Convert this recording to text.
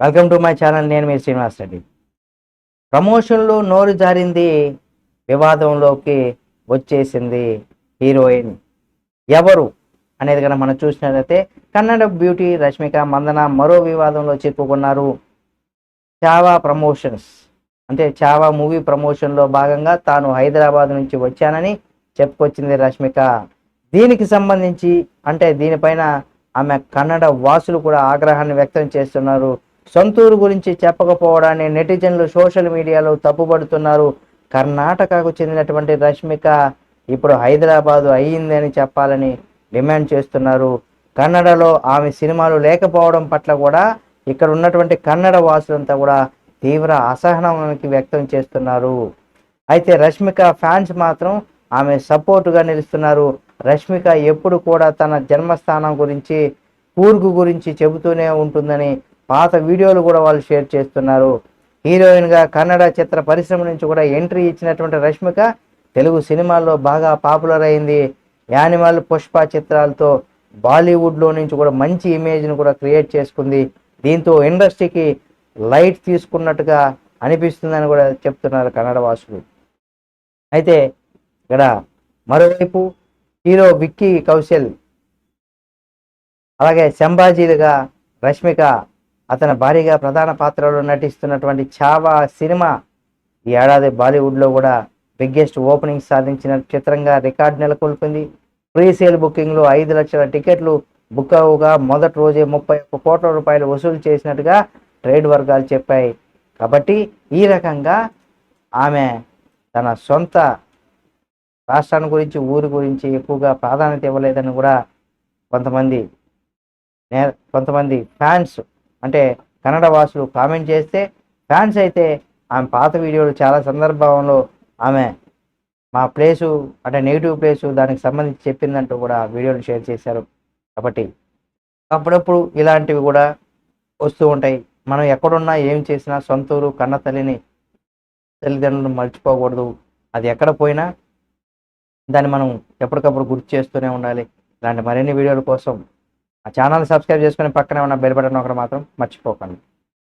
Welcome to my channel నేను మీ శ్రీనివాస్ రెడ్డి. ప్రమోషన్లో నోరు జారింది వివాదంలోకి వచ్చేసింది హీరోయిన్. ఎవరు అనేది కనుక మనం చూసినట్లయితే కన్నడ బ్యూటీ రష్మిక మందన మరో వివాదంలో చిక్కుకున్నారు చావా ప్రమోషన్స్ అంటే చావా మూవీ ప్రమోషన్లో భాగంగా తాను హైదరాబాద్ నుంచి వచ్చానని చెప్పుకొచ్చింది రష్మిక. దీనికి సంబంధించి అంటే దీనిపైన ఆమె కన్నడ వాసులు కూడా ఆగ్రహాన్ని వ్యక్తం చేస్తున్నారు సొంతూరు గురించి చెప్పకపోవడాన్ని నెటిజన్లు సోషల్ మీడియాలో తప్పుపడుతున్నారు కర్ణాటకకు చెందినటువంటి రష్మిక ఇప్పుడు హైదరాబాదు అయ్యిందని చెప్పాలని డిమాండ్ చేస్తున్నారు. కన్నడలో ఆమె సినిమాలు లేకపోవడం పట్ల కూడా ఇక్కడ ఉన్నటువంటి కన్నడ వాసులంతా కూడా తీవ్ర అసహనానికి వ్యక్తం చేస్తున్నారు. అయితే రష్మిక ఫ్యాన్స్ మాత్రం ఆమె సపోర్టుగా నిలుస్తున్నారు. రష్మిక ఎప్పుడు కూడా తన జన్మస్థానం గురించి కూర్గు గురించి చెబుతూనే ఉంటుందని పాత వీడియోలు కూడా వాళ్ళు షేర్ చేస్తున్నారు. హీరోయిన్గా కన్నడ చిత్ర పరిశ్రమ నుంచి కూడా ఎంట్రీ ఇచ్చినటువంటి రష్మిక తెలుగు సినిమాల్లో బాగా పాపులర్ అయింది. యానిమల్ పుష్ప చిత్రాలతో బాలీవుడ్లో నుంచి కూడా మంచి ఇమేజ్ను కూడా క్రియేట్ చేసుకుంది. దీంతో ఇండస్ట్రీకి లైట్ తీసుకున్నట్టుగా అనిపిస్తుందని కూడా చెప్తున్నారు కన్నడ వాసులు. అయితే ఇక్కడ మరోవైపు హీరో విక్కీ కౌశల్ అలాగే సంభాజీలుగా రష్మిక అతని భారీగా ప్రధాన పాత్రలో నటిస్తున్నటువంటి చావా సినిమా ఈ ఏడాది బాలీవుడ్లో కూడా బిగ్గెస్ట్ ఓపెనింగ్ సాధించిన చిత్రంగా రికార్డు నెలకొల్పింది. ప్రీ సేల్ బుకింగ్లో ఐదు లక్షల టికెట్లు బుక్ అవ్వగా మొదటి రోజే ముప్పై ఒక్క కోట్ల రూపాయలు వసూలు చేసినట్టుగా ట్రేడ్ వర్గాలు చెప్పాయి. కాబట్టి ఈ రకంగా ఆమె తన సొంత రాష్ట్రాన్ని గురించి ఊరి గురించి ఎక్కువగా ప్రాధాన్యత ఇవ్వలేదని కూడా కొంతమంది నే కొంతమంది ఫ్యాన్స్ అంటే కన్నడ వాసులు కామెంట్ చేస్తే ఫ్యాన్స్ అయితే ఆమె పాత వీడియోలు చాలా సందర్భంలో ఆమె మా ప్లేసు అంటే నెగిటివ్ ప్లేసు దానికి సంబంధించి చెప్పిందంటూ కూడా వీడియోలు షేర్ చేశారు. కాబట్టి అప్పుడప్పుడు ఇలాంటివి కూడా వస్తూ ఉంటాయి. మనం ఎక్కడున్నా ఏం చేసినా సొంతూరు కన్న తల్లిని తల్లిదండ్రులను మర్చిపోకూడదు. అది ఎక్కడ పోయినా దాన్ని మనం ఎప్పటికప్పుడు గుర్తు చేస్తూనే ఉండాలి. ఇలాంటి మరిన్ని వీడియోల కోసం ఆ ఛానల్ సబ్స్క్రైబ్ చేసుకుని పక్కనే ఉన్న బెల్ బటన్ ఒకటి మాత్రం మర్చిపోకండి.